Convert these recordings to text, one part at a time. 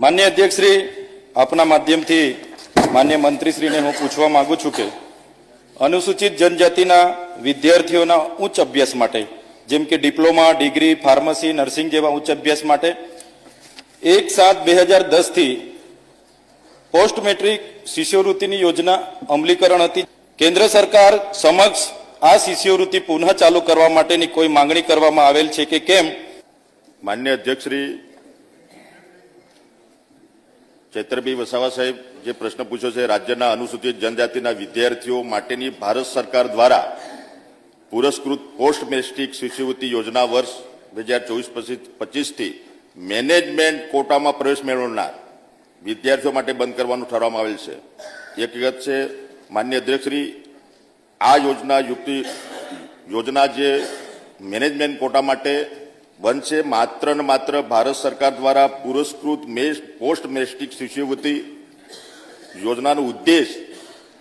માન્ય અધ્યક્ષશ્રી, આપના માધ્યમથી માન્ય મંત્રીશ્રીને હું પૂછવા માંગુ છું કે અનુસૂચિત જનજાતિના વિદ્યાર્થીઓના ઉચ્ચ અભ્યાસ માટે, જેમ કે ડિપ્લોમા, ડિગ્રી, ફાર્મસી, નર્સિંગ જેવા ઉચ્ચ અભ્યાસ માટે, એક સાત બે હજાર દસથી પોસ્ટ મેટ્રિક શિષ્યવૃત્તિની યોજના અમલીકરણ હતી. કેન્દ્ર સરકાર સમક્ષ આ શિષ્યવૃત્તિ પુનઃ ચાલુ કરવા માટેની કોઈ માંગણી કરવામાં આવેલ છે કે કેમ? માન્ય અધ્યક્ષશ્રી ચૈત્રભાઈ વસાવા સાહેબ, જે પ્રશ્ન પૂછ્યો છે, રાજ્યના અનુસૂચિત જનજાતિના વિદ્યાર્થીઓ માટેની ભારત સરકાર દ્વારા પુરસ્કૃત પોસ્ટ મેટ્રિક શિષ્યવૃત્તિ યોજના વર્ષ બે હજાર ચોવીસ પચીસથી મેનેજમેન્ટ કોટામાં પ્રવેશ મેળવનાર વિદ્યાર્થીઓ માટે બંધ કરવાનું ઠરવામાં આવેલ છે. એક વિગત છે, માન્ય અધ્યક્ષશ્રી આ યોજના યુક્તિ, યોજના જે મેનેજમેન્ટ કોટા માટે બંધ માત્ર ને માત્ર ભારત સરકાર દ્વારા પુરસ્કૃત પોસ્ટ મેસ્ટિક શિષ્યવૃત્તિ યોજનાનો ઉદ્દેશ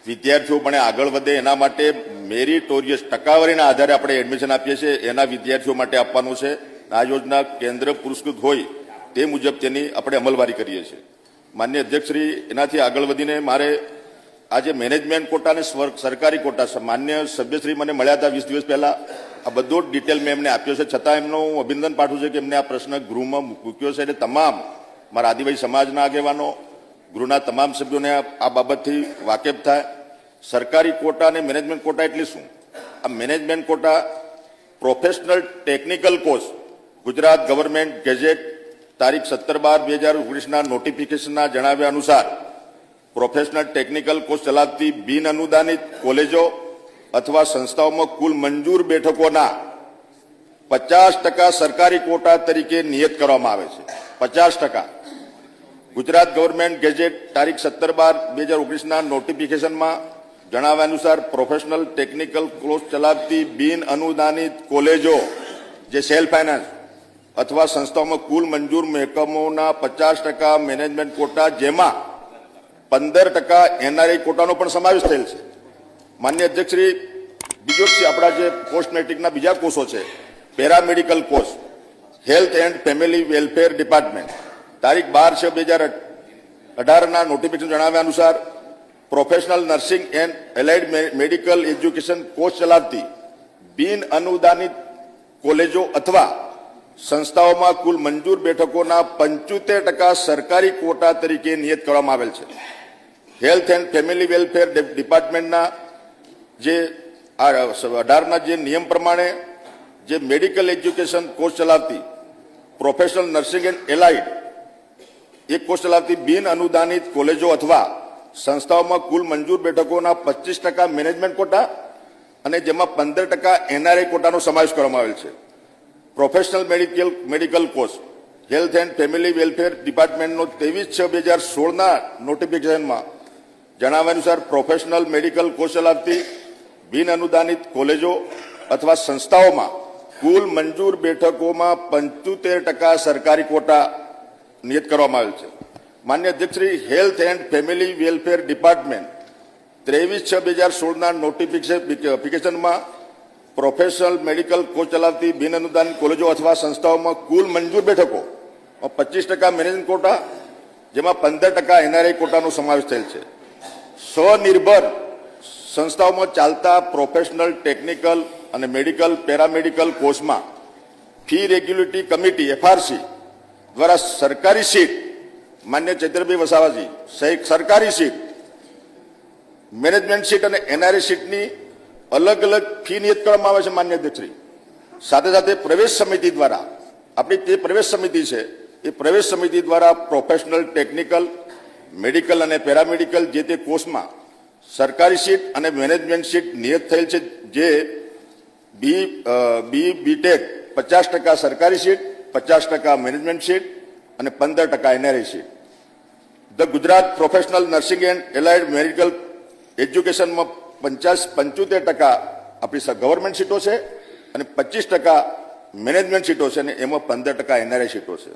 વિદ્યાર્થીઓ પણ આગળ વધે. એના માટે મેરિટોરિયસ ટકાવારીના આધારે આપણે એડમિશન આપીએ છીએ. એના વિદ્યાર્થીઓ માટે આપવાનું છે. આ યોજના કેન્દ્ર પુરસ્કૃત હોય તે મુજબ તેની આપણે અમલવારી કરીએ છીએ. માન્ય અધ્યક્ષશ્રી, એનાથી આગળ વધીને મારે આજે મેનેજમેન્ટ કોટા અને સરકારી કોટા માન્ય સભ્યશ્રી મને મળ્યા હતા વીસ દિવસ પહેલા. આ બધો જ ડિટેલ મેં એમને આપ્યો છે. છતાં એમનો હું અભિનંદન પાઠવું છું કે એમને આ પ્રશ્ન ગૃહમાં મૂક્યો છે. એટલે તમામ મારા આદિવાસી સમાજના આગેવાનો, ગૃહના તમામ સભ્યોને આ બાબતથી વાકેફ થાય. સરકારી કોટા અને મેનેજમેન્ટ કોટા એટલે શું? આ management quota professional technical course Gujarat government gazette તારીખ સત્તર બાર બે હજાર ઓગણીસના નોટિફિકેશનના જણાવ્યા અનુસાર પ્રોફેશનલ ટેકનિકલ કોર્સ ચલાવતી બિન અનુદાનિત કોલેજો અથવા સંસ્થાઓમાં કુલ મંજૂર બેઠકોના પચાસ ટકા સરકારી કોટા તરીકે નિયત કરવામાં આવે છે. પચાસ ટકા. ગુજરાત ગવર્મેન્ટ ગેજેટ તારીખ સત્તર બાર બે હજાર ઓગણીસના નોટિફિકેશનમાં જણાવ્યા અનુસાર પ્રોફેશનલ ટેકનિકલ કોર્સ ચલાવતી બિન અનુદાનિત કોલેજો, જે સેલ્ફ ફાઇનાન્સ અથવા સંસ્થાઓમાં કુલ મંજૂર મહેકમોના પચાસ ટકા મેનેજમેન્ટ કોટા, જેમાં પંદર ટકા એનઆરઆઈ કોટાનો પણ સમાવેશ થયેલ છે. માન્ય અધ્યક્ષશ્રી બીજો આપણા જે પોસ્ટ મેટ્રિકના બીજા કોર્સો છે, paramedical course health and family welfare department. તારીખ બાર છ બે હજાર અઢારના નોટિફિકેશન જણાવ્યા અનુસાર, professional nursing and allied medical education course ચલાવતી બિન અનુદાનિત કોલેજો અથવા સંસ્થાઓમાં કુલ મંજૂર બેઠકોના પંચોતેર ટકા સરકારી કોટા તરીકે નિયત કરવામાં આવેલ છે. હેલ્થ એન્ડ ફેમિલી વેલફેર ડિપાર્ટમેન્ટના જે અઢારના જે નિયમ પ્રમાણે જે મેડિકલ એજ્યુકેશન કોર્સ ચલાવતી પ્રોફેશનલ નર્સિંગ એન્ડ એલાઇડ એ કોર્સ ચલાવતી બિન અનુદાનિત કોલેજો અથવા સંસ્થાઓમાં કુલ મંજૂર બેઠકોના પચીસ ટકા મેનેજમેન્ટ કોટા અને જેમાં પંદર ટકા એનઆરઆઈ કોટાનો સમાવેશ કરવામાં આવેલ છે. Professional medical medical course health and family welfare ડિપાર્ટમેન્ટનો ત્રેવીસ છ બે હજાર સોળના નોટિફિકેશનમાં જણાવ્યા અનુસાર પ્રોફેશનલ મેડિકલ કોર્સ ચલાવતી બિન અનુદાનિત કોલેજો અથવા સંસ્થાઓમાં કુલ મંજૂર બેઠકોમાં પંચોતેર ટકા સરકારી કોટા નિયત કરવામાં આવેલ છે. માન્ય અધ્યક્ષશ્રી health and family welfare department ત્રેવીસ છ બે હજાર સોળના નોટિફિકેશનમાં પ્રોફેશનલ મેડિકલ કોચ ચલાવતી બિન અનુદાન કોલેજો અથવા સંસ્થાઓમાં કુલ મંજૂર બેઠકો પચીસ ટકા મેનેજમેન્ટ કોટા જેમાં પંદર ટકા એનઆરઆઈ કોટાનો સમાવેશ થયેલ છે. સ્વનિર્ભર સંસ્થાઓમાં ચાલતા પ્રોફેશનલ ટેકનિકલ અને મેડિકલ પેરામેડિકલ કોર્સમાં ફી રેગ્યુલેટરી કમિટી એફઆરસી દ્વારા સરકારી સીટ માન્ય ચૈત્રભાઈ વસાવાજી સરકારી સીટ મેનેજમેન્ટ સીટ અને એનઆરએ સીટની અલગ અલગ ફી નિયત કરવામાં આવે છે માન્ય અધ્યક્ષશ્રી. સાથે સાથે પ્રવેશ સમિતિ દ્વારા, આપણી તે પ્રવેશ સમિતિ છે, એ પ્રવેશ સમિતિ દ્વારા પ્રોફેશનલ ટેકનિકલ મેડિકલ અને પેરામેડિકલ જે તે કોર્સમાં સરકારી સીટ અને મેનેજમેન્ટ સીટ નિયત થયેલ છે, જે બી બી બીટેક પચાસ ટકા સરકારી સીટ, પચાસ ટકા મેનેજમેન્ટ સીટ અને પંદર ટકા NRI seat. The Gujarat professional nursing and allied medical એજ્યુકેશનમાં પંચાસ, પંચોતેર ટકા આપણી ગવર્મેન્ટ સીટો છે અને પચીસ ટકા મેનેજમેન્ટ સીટો છે અને એમાં પંદર ટકા એનઆરઆઈ સીટો છે.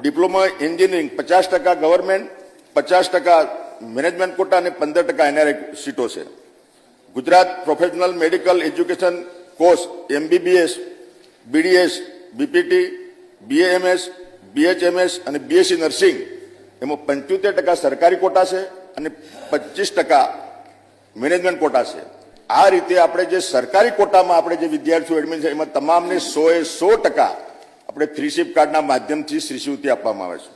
ડિપ્લોમા એન્જિનિયરિંગ પચાસ ટકા ગવર્મેન્ટ, પચાસ ટકા મેનેજમેન્ટ કોટા અને પંદર ટકા એનઆરઆઈ સીટો છે. Gujarat professional medical education course, MBBS, BDS, BPT BAMS BHMS અને બીએસસી નર્સિંગ. એમાં પંચોતેર ટકા સરકારી કોટા છે અને પચીસ ટકા મેનેજમેન્ટ કોટા છે. આ રીતે આપણે જે સરકારી કોટામાં આપણે જે વિદ્યાર્થીઓ એડમિટ છે, એમાં તમામને સો એ સો ટકા આપણે ફ્રી શિપ કાર્ડના માધ્યમથી શિષ્યવૃત્તિ આપવામાં આવે છે.